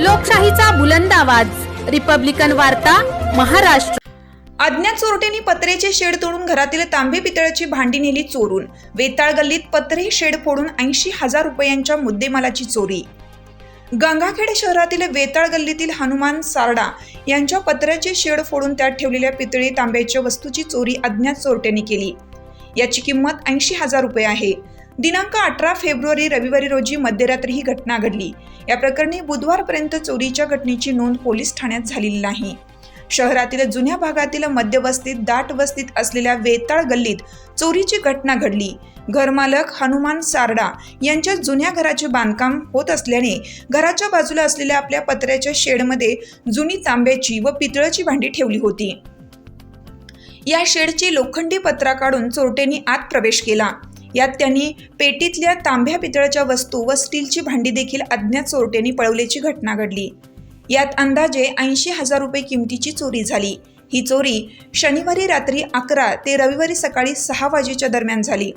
लोकशाहीचा बुलंद आवाज. रिपब्लिकन वार्ता महाराष्ट्र. अज्ञात चोरट्यांनी पत्रेचे शेड तोडून घरातील तांबे पितळाची भांडी नेली चोरून. वेताळ गल्लीत पत्रे शेड फोडून ऐंशी हजार रुपयांच्या मुद्देमालाची चोरी. गंगाखेड शहरातील वेताळ गल्लीतील हनुमान सारडा यांच्या पत्र्याचे शेड फोडून त्यात ठेवलेल्या पितळी तांब्याच्या वस्तूची चोरी अज्ञात चोरट्यांनी केली. याची किंमत ऐंशी हजार रुपये आहे. दिनांक अठरा फेब्रुवारी रविवारी रोजी मध्यरात्री ही घटना घडली. या प्रकरणी बुधवारपर्यंत चोरीच्या घटनेची नोंद पोलीस ठाण्यात झालेली नाही. शहरातील जुन्या भागातील मध्यवस्तीत दाट वस्तीत असलेल्या वेताळ गल्लीत चोरीची घटना घडली. घरमालक हनुमान सारडा यांच्या जुन्या घराचे बांधकाम होत असल्याने घराच्या बाजूला असलेल्या आपल्या पत्र्याच्या शेडमध्ये जुनी तांब्याची व पितळाची भांडी ठेवली होती. या शेडची लोखंडी पत्रा काढून चोरट्यांनी आत प्रवेश केला. यात त्यांनी पेटीतल्या तांब्या पितळाच्या वस्तू व स्टीलची भांडी देखील अज्ञात चोरट्यांनी पळवल्याची घटना घडली. यात अंदाजे ऐंशी हजार रुपये किमतीची चोरी झाली. ही चोरी शनिवारी रात्री अकरा ते रविवारी सकाळी सहा वाजेच्या दरम्यान झाली.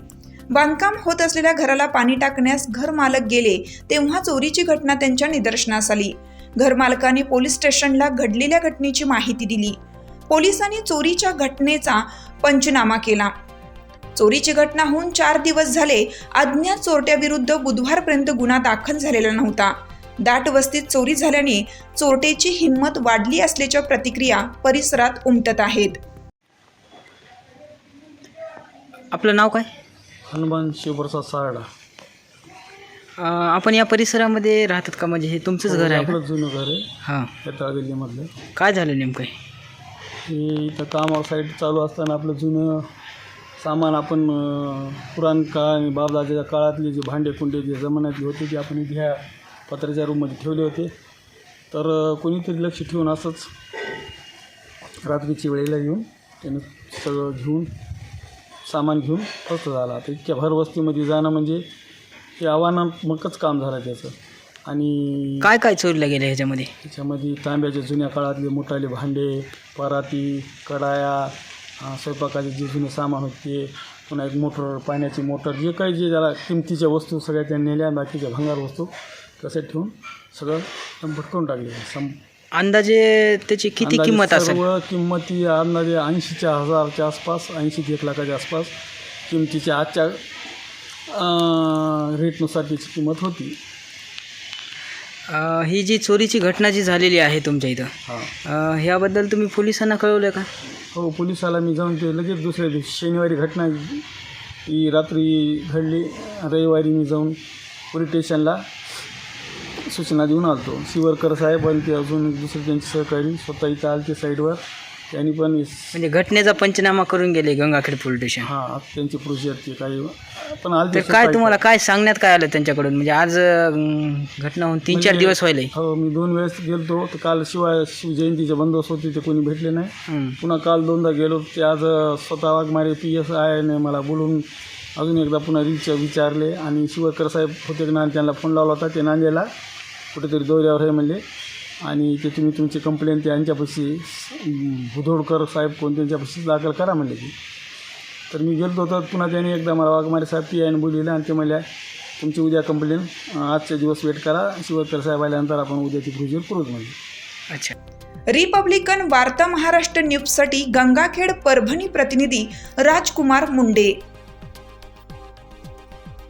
बांधकाम होत असलेल्या घराला पाणी टाकण्यास घरमालक गेले तेव्हा चोरीची घटना त्यांच्या निदर्शनास आली. घरमालकाने पोलीस स्टेशनला घडलेल्या घटनेची माहिती दिली. पोलिसांनी चोरीच्या घटनेचा पंचनामा केला. चोरीची घटना होऊन चार दिवस झाले अज्ञात चोरट्याविरुद्ध बुधवारपर्यंत गुन्हा दाखल झालेला नव्हता. दाट वस्तीत चोरी झाल्याने चोरटेची हिंमत वाढली असल्याच्या प्रतिक्रिया परिसरात उमटत आहेत. आपलं नाव काय? हनुमान शिवप्रसाद सारडा. अं, आपण या परिसरामध्ये राहतात का? म्हणजे हे तुमचंच घर आहे का? आपलं जुनं घर आहे. हां. त्या काय झालं नेमकं? हे इथं कामावर साईड चालू असताना आपलं जुनं सामान आपण अं, पुराण काळ आणि बाबदाच्या काळातले जे भांडे कुंडे जे जमान्यातले होते ते आपण इथे ह्या पत्र्याच्या रूममध्ये ठेवले होते. तर कोणीतरी लक्ष ठेवून असंच रात्रीची वेळेला येऊन त्यानं सगळं घेऊन सामान घेऊन फक्त झाला आता इतक्या भर वस्तीमध्ये जाणं म्हणजे हे आव्हानात्मकच काम झालं त्याचं. आणि काय काय चोरीला गेलं ह्याच्यामध्ये? त्याच्यामध्ये तांब्याच्या जुन्या काळातले मोठाले भांडे पराती कडाया स्वयंपाकाचे जे जुने सामान होते पुन्हा एक मोटर पाण्याची मोटर जे काही जे त्याला किमतीच्या वस्तू सगळ्या त्या नेल्या बाकीच्या भंगार वस्तू कसे ठेवून सगळं एकदम भटकून टाकले. सम अंदाजे त्याची किती अंदाजे किंमत असेल? सर्व किंमती अंदाजे ऐंशीच्या हजारच्या आसपास ऐंशी ते एक लाखाच्या आसपास किमतीच्या आजच्या रेटनुसार त्याची किंमत होती. अं, ही जी चोरीची घटना जी झालेली आहे तुमच्या इथं हां. अं, ह्याबद्दल तुम्ही पोलिसांना कळवलं का? हो पोलिसाला मी जाऊन ते लगेच दुसऱ्या दिवशी शनिवारी घटना ही रात्री घडली. रविवारी मी जाऊन पोलीस स्टेशनला सूचना देऊन आलतो. शिवरकर साहेब आणि ते अजून एक दुसरे त्यांचे सहकारी स्वतः इथं आलते साईडवर त्यांनी पण म्हणजे घटनेचा पंचनामा करून गेले गंगाखेड पोलीस स्टेशन. हां त्यांची प्रोसिजर ते काही पण तर काय. तुम्हाला काय सांगण्यात काय आलं त्यांच्याकडून? म्हणजे आज अं, घटना होऊन तीन चार म्हणजे- दिवस व्हायले. हो मी दोन वेळेस गेलतो. तर काल शिवाय शिवजयंतीचे बंदोबस्त होते ते कोणी भेटले नाही. पुन्हा काल दोनदा गेलो. ते आज अ, स्वतः वाघमारे पी एस आयने मला बोलून अजून एकदा पुन्हा रिच विचारले. आणि शिवकर साहेब होते ना त्यांना फोन लावला होता. ते नांदेडला कुठेतरी दौऱ्यावर आहे म्हणले. आणि ते तुम्ही तुमची कंप्लेंट त्यांच्यापाशी भुधोडकर साहेब कोण त्यांच्यापाशी दाखल करा म्हणले की तर मी गेलो तर पुन्हा त्याने एकदा मला वाघमारे साहेब ती आयने बोलिलं आणि ते म्हणल्या तुमची उद्या कंप्लेंट आजच्या दिवस वेट करा शिवकर साहेब आल्यानंतर आपण उद्या ती प्रोसिजर करूच म्हणजे अच्छा. रिपब्लिकन वार्ता महाराष्ट्र न्यूजसाठी गंगाखेड परभणी प्रतिनिधी राजकुमार मुंडे.